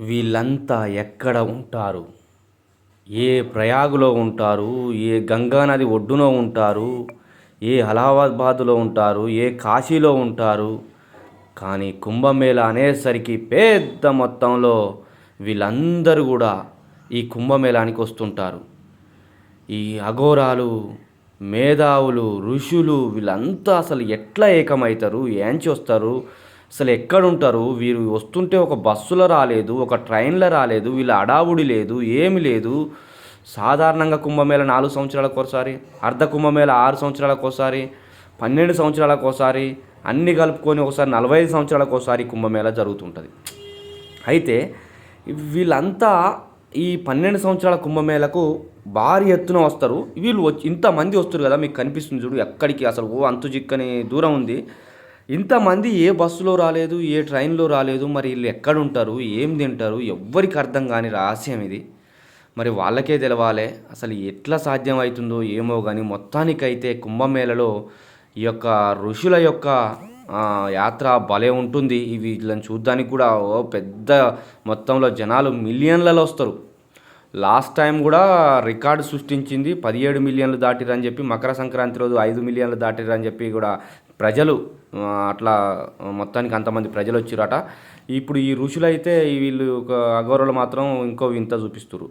వీళ్ళంతా ఎక్కడ ఉంటారు? ఏ ప్రయాగులో ఉంటారు? ఏ గంగా నది ఒడ్డున ఉంటారు? ఏ అలహాబాద్లో ఉంటారు? ఏ కాశీలో ఉంటారు? కానీ కుంభమేళ అనేసరికి పెద్ద మొత్తంలో వీళ్ళందరూ కూడా ఈ కుంభమేళానికి వస్తుంటారు. ఈ అఘోరాలు మేధావులు ఋషులు వీళ్ళంతా అసలు ఎట్లా ఏకమవుతారు? ఏంచి వస్తారు అసలు ఎక్కడుంటారు? వీరు వస్తుంటే ఒక బస్సులో రాలేదు ఒక ట్రైన్లో రాలేదు వీళ్ళ అడావుడి లేదు ఏమి లేదు. సాధారణంగా కుంభమేళ నాలుగు సంవత్సరాలకు ఒకసారి అర్ధ కుంభమేళ ఆరు సంవత్సరాలకు ఒకసారి పన్నెండు సంవత్సరాలకు ఒకసారి అన్ని కలుపుకొని ఒకసారి నలభై ఐదు సంవత్సరాలకు ఒకసారి కుంభమేళ జరుగుతుంటుంది. అయితే వీళ్ళంతా ఈ పన్నెండు సంవత్సరాల కుంభమేళకు భారీ ఎత్తున వస్తారు. వీళ్ళు వచ్చి ఇంతమంది వస్తారు కదా మీకు కనిపిస్తుంది చూడు ఎక్కడికి? అసలు ఓ అంతు చిక్కని దూరం ఉంది. ఇంతమంది ఏ బస్సులో రాలేదు ఏ ట్రైన్లో రాలేదు మరి వీళ్ళు ఎక్కడ ఉంటారు ఏం తింటారు ఎవ్వరికి అర్థం కాని రహస్యం ఇది. మరి వాళ్ళకే తెలవాలి అసలు ఎట్లా సాధ్యం అవుతుందో ఏమో కానీ మొత్తానికైతే కుంభమేళలో ఈ యొక్క ఋషుల యొక్క యాత్ర భలే ఉంటుంది. ఇవి వీళ్ళని చూడ్డానికి కూడా ఓ పెద్ద మొత్తంలో జనాలు మిలియన్లలో వస్తారు. లాస్ట్ టైం కూడా రికార్డు సృష్టించింది పదిహేడు మిలియన్లు దాటిరని చెప్పి మకర సంక్రాంతి రోజు ఐదు మిలియన్లు దాటిరని చెప్పి కూడా ప్రజలు అట్లా మొత్తానికి అంతమంది ప్రజలు వచ్చిరట ఇప్పుడు ఈ ఋషులైతే వీళ్ళు ఒక అఘోరలు మాత్రం ఇంకో వింత చూపిస్తారు